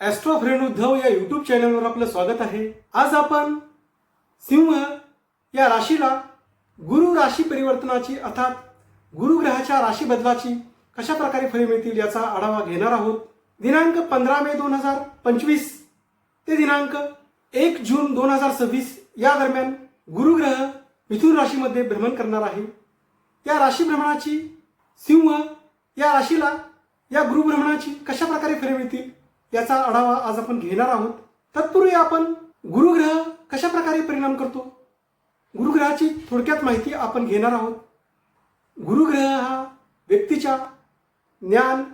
Austro friend Uddhav या YouTube चॅनलवर आपलं स्वागत आहे. आज आपण सिंह या राशीला गुरु राशी परिवर्तनाची अर्थात गुरुग्रहाच्या राशी बदलाची कशा प्रकारे फळे मिळतील याचा आढावा घेणार आहोत. दिनांक पंधरा मे दोन हजार पंचवीस ते दिनांक एक जून दोन हजार सव्वीस या दरम्यान गुरुग्रह मिथुन राशीमध्ये भ्रमण करणार आहे. या राशी भ्रमणाची सिंह या राशीला या गुरुभ्रमणाची कशा प्रकारे फळे मिळतील याचा आढावा आज आपण घेणार आहोत. तत्पूर्वी आपण गुरुग्रह कशा प्रकारे परिणाम करतो? गुरुग्रहाची थोडक्यात माहिती आपण घेणार आहोत. गुरुग्रह हा व्यक्तीच्या ज्ञान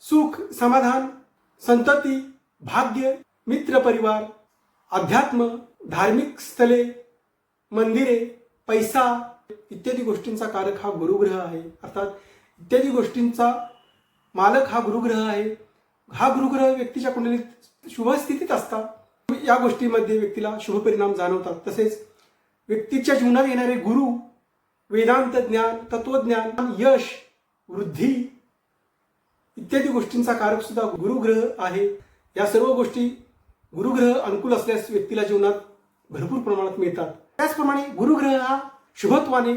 सुख समाधान संतती भाग्य मित्र परिवार अध्यात्म धार्मिक स्थळे मंदिरे पैसा इत्यादी गोष्टींचा कारक हा गुरुग्रह आहे. अर्थात इत्यादी गोष्टींचा मालक हा गुरुग्रह आहे. हा गुरुग्रह व्यक्तीच्या कुंडलीत शुभ स्थितीत असतात या गोष्टीमध्ये व्यक्तीला शुभ परिणाम जाणवतात. तसेच व्यक्तीच्या जीवनात येणारे गुरु वेदांत ज्ञान तत्वज्ञान यश वृद्धी इत्यादी गोष्टींचा कारक सुद्धा गुरुग्रह आहे. या सर्व गोष्टी गुरुग्रह अनुकूल असल्यास व्यक्तीला जीवनात भरपूर प्रमाणात मिळतात. त्याचप्रमाणे गुरुग्रह हा शुभत्वाने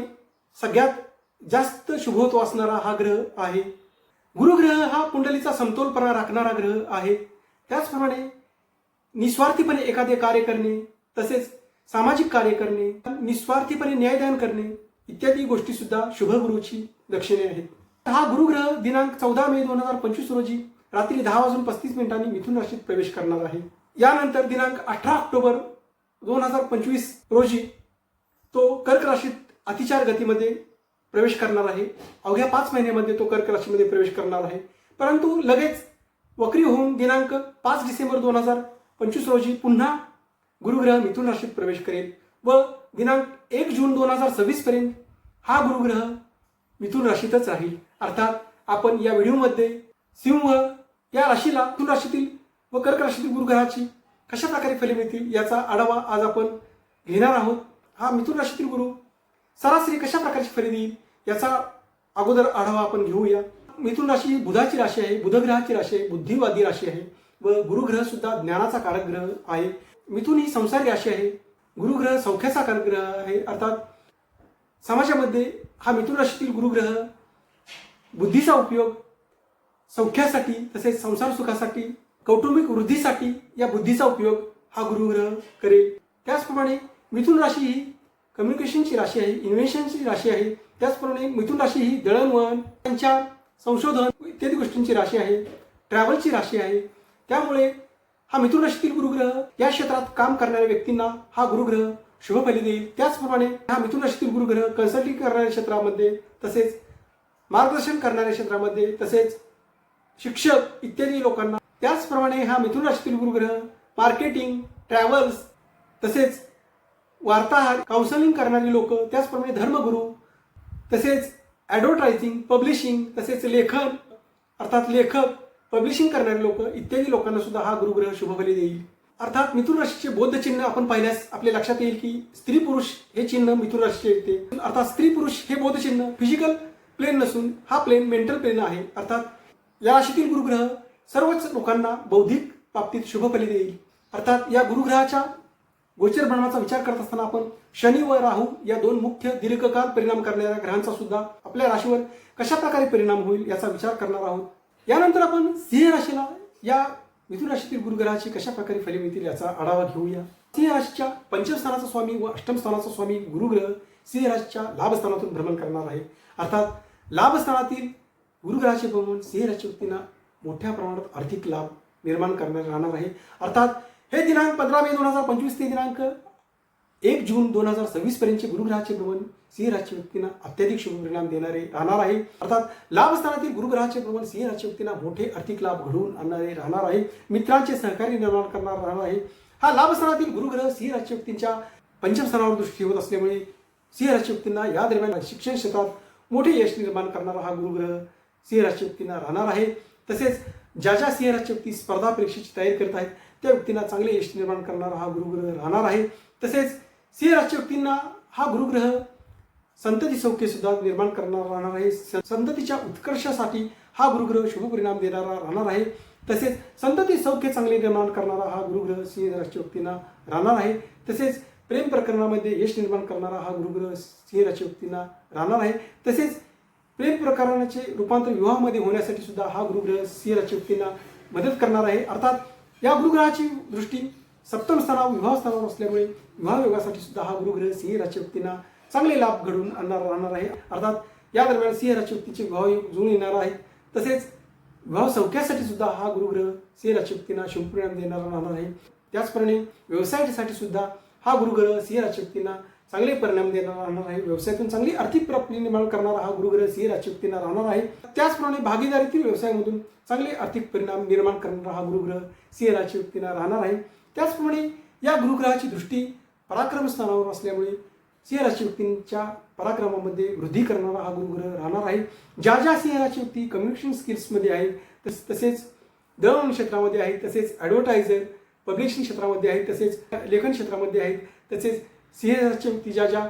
सगळ्यात जास्त शुभत्व असणारा हा ग्रह आहे. गुरुग्रह हा कुंडलीचा समतोलपणा राखणारा ग्रह आहे. त्याचप्रमाणे निस्वार्थीपणे एखादे कार्य करणे तसेच सामाजिक कार्य करणे निस्वार्थीपणे न्यायदान करणे इत्यादी गोष्टी सुद्धा शुभगुरूची लक्षणे आहेत. हा गुरुग्रह दिनांक चौदा मे दोन हजार पंचवीस रोजी रात्री दहा वाजून पस्तीस मिनिटांनी मिथुन राशीत प्रवेश करणार आहे. यानंतर दिनांक अठरा ऑक्टोबर दोन हजार पंचवीस रोजी तो कर्क राशीत अतिचार गतीमध्ये प्रवेश करणार आहे. अवघ्या पाच महिन्यामध्ये तो कर्क राशीमध्ये प्रवेश करणार आहे. परंतु लगेच वक्री होऊन दिनांक पाच डिसेंबर दोन हजार पंचवीस रोजी पुन्हा गुरुग्रह मिथुन राशीत प्रवेश करेल व दिनांक एक जून दोन हजार सव्वीस पर्यंत हा गुरुग्रह मिथुन राशीतच राहील. अर्थात आपण या व्हिडिओमध्ये सिंह या राशीला मिथुन राशीतील व कर्क राशीतील गुरुग्रहाची कशा प्रकारे फले मिळतील याचा आढावा आज आपण घेणार आहोत. हा मिथुन राशीतील गुरु सरासरी कशा प्रकारची खरेदी? येईल याचा अगोदर आढावा आपण घेऊया. मिथुन राशी ही बुधाची राशी आहे बुधग्रहाची राशी आहे बुद्धिवादी राशी आहे व गुरुग्रह सुद्धा ज्ञानाचा कारक ग्रह आहे. मिथुन ही संसारी राशी आहे गुरुग्रह सौख्याचा कारक ग्रह आहे. अर्थात समाजामध्ये हा मिथुन राशीतील गुरुग्रह बुद्धीचा उपयोग सौख्यासाठी तसेच संसार सुखासाठी कौटुंबिक वृद्धीसाठी या बुद्धीचा उपयोग हा गुरुग्रह करेल. त्याचप्रमाणे मिथुन राशी ही कम्युनिकेशनची राशी आहे इन्व्हेन्शनची राशी आहे त्याचप्रमाणे मिथुन राशी ही दळणवळण त्यांच्या संशोधन इत्यादी गोष्टींची राशी आहे ट्रॅव्हलची राशी आहे. त्यामुळे हा मिथुन राशीतील गुरुग्रह या क्षेत्रात काम करणाऱ्या व्यक्तींना हा गुरुग्रह शुभ फली देईल. त्याचप्रमाणे हा मिथुन राशीतील गुरुग्रह कन्सल्टिंग करणाऱ्या क्षेत्रामध्ये तसेच मार्गदर्शन करणाऱ्या क्षेत्रामध्ये तसेच शिक्षक इत्यादी लोकांना. त्याचप्रमाणे हा मिथुन राशीतील गुरुग्रह मार्केटिंग ट्रॅव्हल्स तसेच वार्ताहर काउन्सलिंग करणारी लोक त्याचप्रमाणे धर्मगुरू तसेच ॲडव्हर्टायझिंग पब्लिशिंग तसेच लेखन अर्थात लेखक पब्लिशिंग करणारे लोक इत्यादी लोकांना सुद्धा हा गुरुग्रह शुभफली देईल. अर्थात मिथुन राशीचे बौद्ध चिन्ह आपण पाहिल्यास आपल्या लक्षात येईल की स्त्री पुरुष हे चिन्ह मिथुन राशीचे येते. अर्थात स्त्री पुरुष हे बौद्ध चिन्ह फिजिकल प्लेन नसून हा प्लेन मेंटल प्लेन आहे. अर्थात या राशीतील गुरुग्रह सर्वच लोकांना बौद्धिक बाबतीत शुभफली देईल. अर्थात या गुरुग्रहाच्या गोचर भ्रमणाचा विचार करत असताना आपण शनी व राहू या दोन मुख्य दीर्घकाळ परिणाम करणाऱ्या ग्रहांचा सुद्धा आपल्या राशीवर कशा प्रकारे परिणाम होईल याचा विचार करणार आहोत. यानंतर आपण सिंह राशीला या मिथुन राशीतील गुरुग्रहाची कशा प्रकारे फले मिळतील याचा आढावा घेऊया. सिंह राशीच्या पंचमस्थानाचा स्वामी व अष्टम स्थानाचा स्वामी गुरुग्रह सिंह राशीच्या लाभस्थानातून भ्रमण करणार आहे. अर्थात लाभस्थानातील गुरुग्रहाचे भ्रमण सिंह राशी व्यक्तींना मोठ्या प्रमाणात आर्थिक लाभ निर्माण करणार राहणार आहे. अर्थात हे दिनांक पंधरा मे दोन हजार पंचवीस ते दिनांक एक जून दोन हजार सव्वीस पर्यंतचे गुरुग्रहाचे भ्रमण सिंह राशी व्यक्तींना अत्याधिक शुभ परिणाम देणारे राहणार आहे. अर्थात लाभ स्थानातील गुरुग्रहाचे भ्रमण सिंह राशी व्यक्तींना मोठे आर्थिक लाभ घडवून आणणारे राहणार आहे. मित्रांचे सहकार्य निर्माण करणार राहणार आहे. हा लाभ स्थानातील गुरुग्रह सिंह राशी व्यक्तींच्या पंचम स्थानावर दृष्टी होत असल्यामुळे सिंह राशी व्यक्तींना या दरम्यान शिक्षण क्षेत्रात मोठे यश निर्माण करणारा हा गुरुग्रह सिंह राशी व्यक्तींना राहणार आहे. तसेच ज्या ज्या सिंह व्यक्ती स्पर्धा परीक्षेची तयारी करत आहेत त्या व्यक्तींना चांगले यश निर्माण करणारा हा गुरुग्रह राहणार आहे. तसेच सिंह व्यक्तींना हा गुरुग्रह संतती सौख्य सुद्धा निर्माण करणारा राहणार आहे. संततीच्या उत्कर्षासाठी हा गुरुग्रह शुभ परिणाम देणारा राहणार आहे. तसेच संतती सौख्य चांगले निर्माण करणारा हा गुरुग्रह सिंह व्यक्तींना राहणार आहे. तसेच प्रेम प्रकरणामध्ये यश निर्माण करणारा हा गुरुग्रह सिंह व्यक्तींना राहणार आहे. तसेच प्रेम प्रकरणाचे रूपांतर विवाहामध्ये होण्यासाठी सुद्धा हा गुरुग्रह सिंह व्यक्तींना मदत करणार आहे. अर्थात या गुरुग्रहाची दृष्टी सप्तम स्थानावर विवाह स्थानावर असल्यामुळे विवाह योगासाठी सुद्धा हा गुरुग्रह सिंह व्यक्तींना चांगले लाभ घडून आणणार राहणार आहे. अर्थात या दरम्यान सिंह व्यक्तीचे विवाह योग जुळून येणार आहेत. तसेच विवाह सौख्यासाठी सुद्धा हा गुरुग्रह सिंहराच्या राशी व्यक्तींना शुभपरिणाम देणारा राहणार आहे. त्याचप्रमाणे व्यवसायासाठी सुद्धा हा गुरुग्रह सिंह राशी चांगले परिणाम देणारा राहणार आहे. व्यवसायातून चांगली आर्थिक प्राप्ती निर्माण करणारा हा गुरुग्रह सिंह राशी राहणार आहे. त्याचप्रमाणे भागीदारीतील व्यवसायामधून चांगले आर्थिक परिणाम निर्माण करणारा हा गुरुग्रह सिंह राशी राहणार आहे. त्याचप्रमाणे या गुरुग्रहाची दृष्टी पराक्रम स्थानावर असल्यामुळे सिंह राशी व्यक्तींच्या पराक्रमामध्ये वृद्धी करणारा हा गुरुग्रह राहणार आहे. ज्या ज्या सिंह राशी व्यक्ती कम्युनिकेशन स्किल्समध्ये आहेत तस तसेच दळण क्षेत्रामध्ये आहेत तसेच ॲडव्हर्टायझर पब्लिशिंग क्षेत्रामध्ये आहेत तसेच लेखन क्षेत्रामध्ये आहेत तसेच सिंह राशीच्या व्यक्ती ज्या ज्या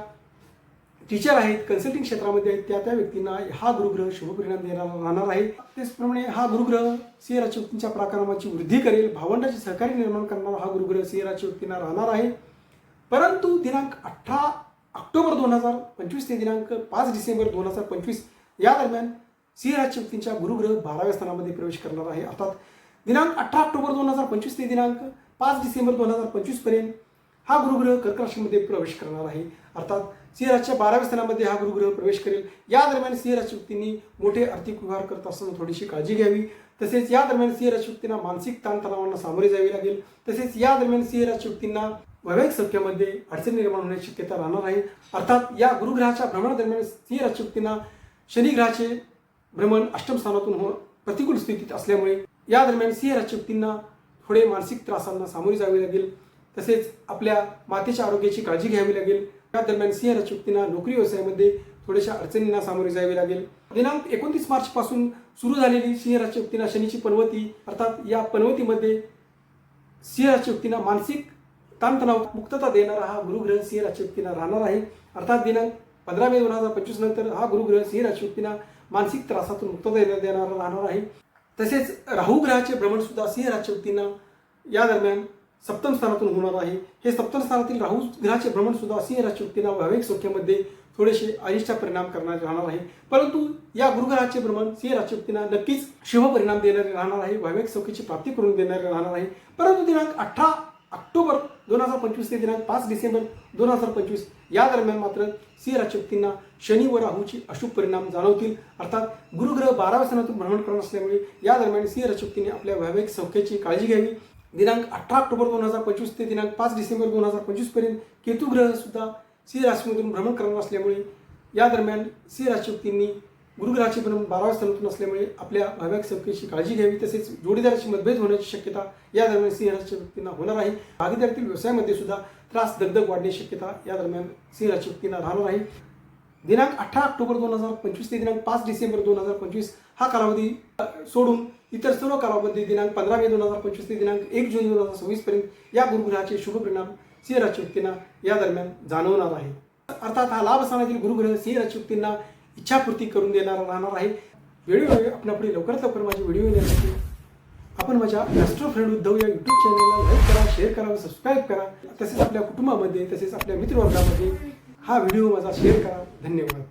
टीचर आहेत कन्सल्टिंग क्षेत्रामध्ये आहेत त्या त्या व्यक्तींना हा गुरुग्रह शुभपरिणाम देणारा राहणार आहे. त्याचप्रमाणे हा गुरुग्रह सिंह व्यक्तींच्या पराक्रमाची वृद्धी करेल भावंडाचे सहकार्य निर्माण करणारा हा गुरुग्रह सिंह व्यक्तींना राहणार आहे. परंतु दिनांक अठरा ऑक्टोबर दोन हजार पंचवीस ते दिनांक पाच डिसेंबर दोन हजार पंचवीस या दरम्यान सिंह व्यक्तींच्या गुरुग्रह बाराव्या स्थानामध्ये प्रवेश करणार आहे. अर्थात दिनांक अठरा ऑक्टोबर दोन हजार पंचवीस ते दिनांक पाच डिसेंबर दोन हजार पंचवीसपर्यंत हा गुरुग्रह कर्क राशीमध्ये प्रवेश करणार आहे. अर्थात सिंहराजच्या बाराव्या स्थानामध्ये हा गुरुग्रह प्रवेश करेल. या दरम्यान सिंहराशी व्यक्तींनी मोठे आर्थिक व्यवहार करत असताना थोडीशी काळजी घ्यावी. तसेच या दरम्यान सिंहराशी व्यक्तींना मानसिक ताणतणावांना सामोरे जावे लागेल. तसेच या दरम्यान सिंहराशी व्यक्तींना वैवाहिक सौख्यामध्ये अडचण निर्माण होण्याची शक्यता राहणार आहे. अर्थात या गुरुग्रहाच्या भ्रमणादरम्यान सिंह राशी व्यक्तींना भ्रमण अष्टम स्थानातून हो प्रतिकूल स्थितीत असल्यामुळे या दरम्यान सिंह राजशक्तींना थोडे मानसिक त्रासांना सामोरे जावे लागेल. तसेच आपल्या मातेच्या आरोग्याची काळजी घ्यावी लागेल. या दरम्यान सिंह राजशक्तींना नोकरी व्यवसायामध्ये थोड्याशा अडचणींना सामोरे जावे लागेल. दिनांक एकोणतीस मार्च पासून सुरू झालेली सिंह राजशक्तींना शनीची पनवती अर्थात या पनवतीमध्ये सिंह राजशक्तींना मानसिक ताणतणाव मुक्तता देणारा हा गुरुग्रह सिंह राजशक्तींना राहणार आहे. अर्थात दिनांक पंधरा मे दोन हजार पंचवीस नंतर हा गुरुग्रह सिंह राजशक्तींना मानसिक त्रासातून मुक्तता देणारा राहणार आहे. तसेच राहू ग्रहाचे भ्रमण सुद्धा सिंह राशी व्यक्तींना या दरम्यान सप्तम स्थानातून होणार आहे. हे सप्तम स्थानातील राहू ग्रहाचे भ्रमण सुद्धा सिंह राशी व्यक्तींना वैवाहिक सौख्यामध्ये थोडेसे अनिष्ठा परिणाम करणारे राहणार आहे. परंतु या गुरुग्रहाचे भ्रमण सिंह राशी व्यक्तींना नक्कीच शुभ परिणाम देणारे राहणार आहे. वैवाहिक सौख्याची प्राप्ती करून देणारे राहणार आहे. परंतु दिनांक अठरा ऑक्टोबर दोन हजार पंचवीस ते दिनांक पाच डिसेंबर दोन हजार पंचवीस. या दरम्यान मात्र सिंह राजशक्तींना शनी व राहूची अशुभ परिणाम जाणवतील. अर्थात गुरुग्रह बाराव्या स्थानातून भ्रमण करणार असल्यामुळे या दरम्यान सिंह राशी आपल्या वैवाहिक सौख्याची काळजी घ्यावी. दिनांक अठरा ऑक्टोबर दोन हजार पंचवीस ते दिनांक पाच डिसेंबर दोन हजार पंचवीसपर्यंत केतू सुद्धा सिंह राशीमधून भ्रमण करणार असल्यामुळे या दरम्यान सिंह राजशक्तींनी गुरुग्रहाचे भ्रमण बारावा स्थानातून असल्यामुळे आपल्या भाव्याक सौख्याची काळजी घ्यावी तसेच जोडीदाराची मतभेद होण्याची शक्यता या दरम्यान सिंहराशीच्या व्यक्तींना होणार आहे. भागीदारीतील व्यवसायामध्ये सुद्धा त्रास दगदग वाढण्याची शक्यता या दरम्यान सिंह व्यक्तींना राहणार आहे. दिनांक अठरा ऑक्टोबर दोन हजार पंचवीस ते दिनांक पाच डिसेंबर दोन हजार पंचवीस हा कालावधी सोडून इतर सर्व कालावधी दिनांक पंधरा मे दोन हजार पंचवीस ते दिनांक एक जून दोन हजार सव्वीस पर्यंत या गुरुग्रहाचे शुभ परिणाम सिंह व्यक्तींना या दरम्यान जाणवणार आहे. अर्थात हा लाभ स्थानातील गुरुग्रह सिंह व्यक्तींना इच्छापूर्ती करून देणारा राहणार आहे. वेळोवेळी आपल्यापुढे लवकरात लवकर माझे व्हिडिओ येण्यासाठी आपण माझ्या राष्ट्र फ्रेंड उद्धव या युट्यूब चॅनलला लाईक करा शेअर करा व सबस्क्राईब करा. तसेच आपल्या कुटुंबामध्ये तसेच आपल्या मित्रवर्गामध्ये हा व्हिडिओ माझा शेअर करा. धन्यवाद.